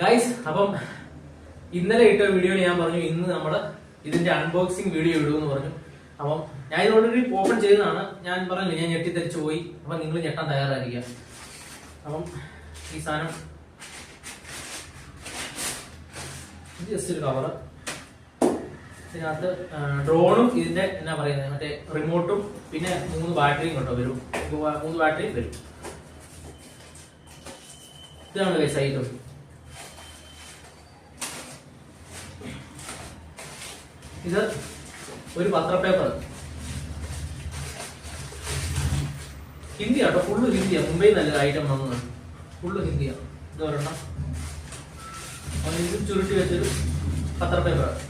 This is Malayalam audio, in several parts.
ഗൈസ് അപ്പം ഇന്നലെ ഇട്ട വീഡിയോയിൽ ഞാൻ പറഞ്ഞു ഇന്ന് നമ്മൾ ഇതിന്റെ അൺബോക്സിംഗ് വീഡിയോ ഇടുമെന്ന് പറഞ്ഞു. അപ്പം ഞാൻ ഇത് ഓൾറെഡി ഓപ്പൺ ചെയ്തതാണ്. ഞാൻ പറഞ്ഞില്ല ഞാൻ ഞെട്ടിത്തെറിച്ച് പോയി. അപ്പം നിങ്ങൾ ഞെട്ടാൻ തയ്യാറായിരിക്കുക. അപ്പം ഈ സാധനം ജസ്റ്റ് ഒരു കവറ് ഇതിനകത്ത് ഡ്രോണും ഇതിന്റെ എന്നാ പറയുന്നത് മറ്റേ റിമോട്ടും പിന്നെ മൂന്ന് ബാറ്ററിയും കേട്ടോ വരും. മൂന്ന് ബാറ്ററിയും വരും. ഇതാണ് ഗൈസ് ഇത് ഒരു പത്രപേപ്പർ ഹിന്ദി ആട്ടോ ഫുള്ള് ഹിന്ദിയാണ് മുംബൈ നല്ല ഐറ്റം വന്നത്. ഫുള്ള് ഹിന്ദിയാണ് ഇത് ഒരെണ്ണം. അത് ഇത് ചുരുട്ടി വെച്ചൊരു പത്രപേപ്പറാണ്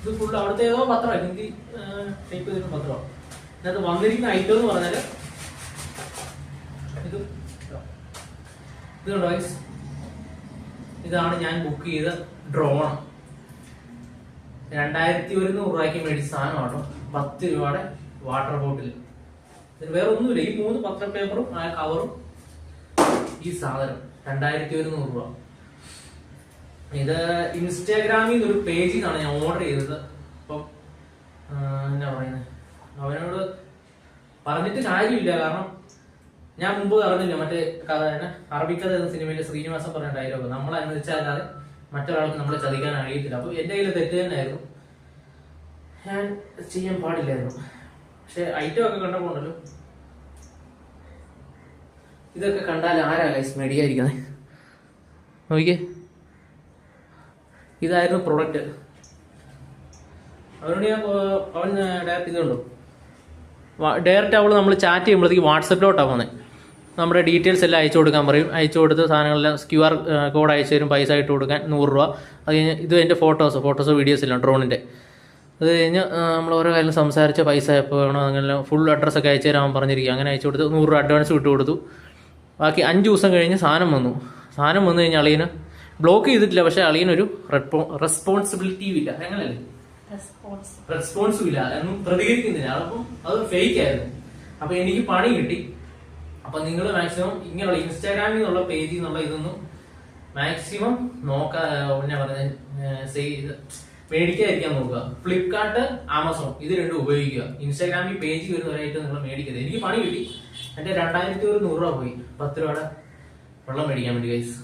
ഇത് ഫുള്ള് അവിടുത്തെ ഏതോ പത്രമാണ്. ഹിന്ദി ടൈപ്പ് ചെയ്യുന്ന പത്രമാണ്. ഇതിനകത്ത് വന്നിരിക്കുന്ന ഐറ്റം എന്ന് പറഞ്ഞാൽ ഇത് ഇത് കണ്ടോ ഇതാണ് ഞാൻ ബുക്ക് ചെയ്ത ഡ്രോൺ രണ്ടായിരത്തി ഒരുന്നൂറ് രൂപയ്ക്ക് മേടിച്ച സാധനമാണ് പത്ത് രൂപയുടെ വാട്ടർ ബോട്ടിൽ ഇതിന് വേറെ ഒന്നുമില്ല ഈ മൂന്ന് പത്ര പേപ്പറും ആ കവറും ഈ സാധനം രണ്ടായിരത്തി ഒരുന്നൂറ് രൂപ. ഇത് ഇൻസ്റ്റാഗ്രാമിൽ നിന്ന് ഒരു പേജിൽ നിന്നാണ് ഞാൻ ഓർഡർ ചെയ്തത്. അപ്പം എന്നാ പറയുന്നത് അവനോട് പറഞ്ഞിട്ട് കാര്യമില്ല. കാരണം ഞാൻ മുമ്പ് പറഞ്ഞില്ല മറ്റേ കഥ അറബിക്കഥ എന്ന സിനിമയിലെ ശ്രീനിവാസൻ പറഞ്ഞ ഡയലോഗ് നമ്മൾ അനുവദിച്ചല്ലാതെ മറ്റൊരാൾക്ക് നമ്മളെ ചതിക്കാൻ അറിയത്തില്ല. അപ്പൊ എന്റെ കയ്യിൽ തെറ്റ് തന്നെയായിരുന്നു. ഞാൻ ചെയ്യാൻ പാടില്ലായിരുന്നു. പക്ഷെ ഐറ്റം ഒക്കെ കണ്ടപ്പോണ്ടല്ലോ ഇതൊക്കെ കണ്ടാൽ ആരാ ഗൈസ് മേടിക്കാതിരിക്കുന്നത് നോക്കിക്കേ. ഇതായിരുന്നു പ്രൊഡക്റ്റ് അവരോട് ഞാൻ അവൻ ഡയറക്റ്റ് ഇതുണ്ടോ ഡയറക്റ്റ് അവൾ നമ്മൾ ചാറ്റ് ചെയ്യുമ്പോഴത്തേക്ക് വാട്സപ്പിലോട്ടാണ് പോകുന്നത് നമ്മുടെ ഡീറ്റെയിൽസ് എല്ലാം അയച്ചു കൊടുക്കാൻ പറയും. അയച്ചു കൊടുത്ത് സാധനങ്ങളെല്ലാം ക്യു ആർ കോഡ് അയച്ചു തരും പൈസ ഇട്ട് കൊടുക്കാൻ നൂറ് രൂപ. അത് കഴിഞ്ഞ് ഇത് എന്റെ ഫോട്ടോസ് ഫോട്ടോസോ വീഡിയോസ് എല്ലാം ഡ്രോണിന്റെ അത് കഴിഞ്ഞ് നമ്മൾ ഓരോ കാര്യം സംസാരിച്ച പൈസ എപ്പോൾ വേണോ അങ്ങനെ ഫുൾ അഡ്രസ്സൊക്കെ അയച്ചു തരാൻ പറഞ്ഞിരിക്കുക അങ്ങനെ അയച്ചു കൊടുത്ത് നൂറ് രൂപ അഡ്വാൻസ് വിട്ടു കൊടുത്തു. ബാക്കി അഞ്ച് ദിവസം കഴിഞ്ഞ് സാധനം വന്നു. സാധനം വന്നു കഴിഞ്ഞാൽ അളിയന് ബ്ലോക്ക് ചെയ്തിട്ടില്ല. പക്ഷേ അളിയനൊരു റെസ്പോൺസിബിലിറ്റി ഇല്ല. അങ്ങനല്ലേ? റെസ്പോൺസ് ഇല്ല. ഒന്നും പ്രതികരിക്കുന്നില്ല. അപ്പം അത് ഫേക്ക് ആയിരുന്നു. അപ്പൊ എനിക്ക് പണി കിട്ടി. അപ്പൊ നിങ്ങൾ മാക്സിമം ഇങ്ങനെയുള്ള ഇൻസ്റ്റാഗ്രാമിൽ നിന്നുള്ള പേജിൽ നിന്നുള്ള ഇതൊന്നും മാക്സിമം നോക്കാ പറഞ്ഞ മേടിക്കാതിരിക്കാൻ നോക്കുക. ഫ്ലിപ്കാർട്ട് ആമസോൺ ഇത് രണ്ടും ഉപയോഗിക്കുക. ഇൻസ്റ്റാഗ്രാമിൽ പേജ് വരുന്നവരായിട്ട് നിങ്ങൾ മേടിക്കരുത്. എനിക്ക് പണി കിട്ടി. എന്റെ രണ്ടായിരത്തി ഒരു നൂറ് രൂപ പോയി. പത്ത് രൂപയുടെ വെള്ളം മേടിക്കാൻ വേണ്ടി ഗൈസ്